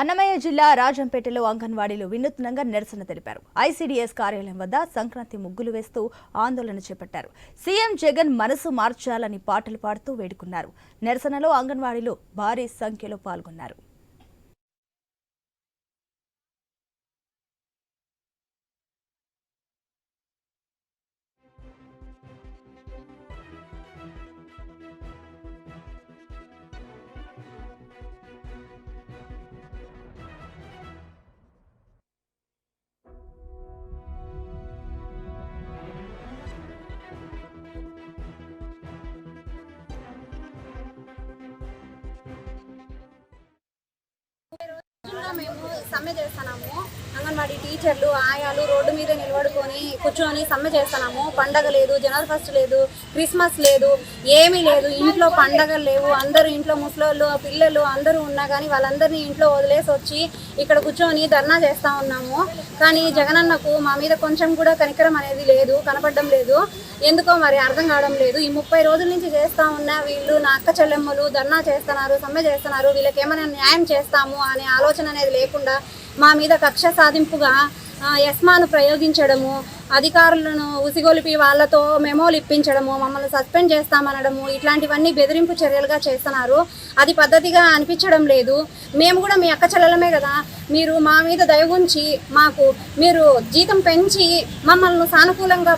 అన్నమయ్య జిల్లా రాజంపేటలో అంగన్వాడీలు వినూత్నంగా నిరసన తెలిపారు. ఐసీడీఎస్ కార్యాలయం వద్ద సంక్రాంతి ముగ్గులు వేస్తూ ఆందోళన చేపట్టారు. సీఎం జగన్ మనసు మార్చాలని పాటలు పాడుతూ వేడుకున్నారు. నిరసనలో అంగన్వాడీలు భారీ సంఖ్యలో పాల్గొన్నారు. సమ్మె చేస్తున్నాము. అంగన్వాడీ టీచర్లు ఆయాలు రోడ్డు మీద నిలబడుకొని కూర్చొని సమ్మె చేస్తున్నాము. పండగ లేదు జనవరి ఫస్ట్ లేదు క్రిస్మస్ లేదు ఏమీ లేదు. ఇంట్లో పండగలు లేవు. అందరూ ఇంట్లో ముసలోళ్ళు పిల్లలు అందరూ ఉన్నా కానీ వాళ్ళందరినీ ఇంట్లో వదిలేసి వచ్చి ఇక్కడ కూర్చొని ధర్నా చేస్తా ఉన్నాము. కానీ జగనన్నకు మా మీద కొంచెం కూడా కనికరం అనేది లేదు కనపడడం లేదు. ఎందుకో మరి అర్థం కావడం లేదు. ఈ ముప్పై రోజుల నుంచి చేస్తా ఉన్న వీళ్ళు నా అక్క చెల్లెమ్మలు ధర్నా చేస్తున్నారు సమ్మె చేస్తున్నారు. వీళ్ళకి ఏమైనా న్యాయం చేస్తాము అనే ఆలోచన అనేది లేకుండా మా మీద కక్ష సాధింపుగా యస్మాను ఎస్మాను ప్రయోగించడము అధికారులను ఉసిగొలిపి వాళ్ళతో మెమోలు ఇప్పించడము మమ్మల్ని సస్పెండ్ చేస్తామనడము ఇట్లాంటివన్నీ బెదిరింపు చర్యలుగా చేస్తున్నారు. అది పద్ధతిగా అనిపించడం లేదు. మేము కూడా మీ అక్క చెల్లెలమే కదా. మీరు మా మీద దయగుంచి మాకు మీరు జీతం పెంచి మమ్మల్ని సానుకూలంగా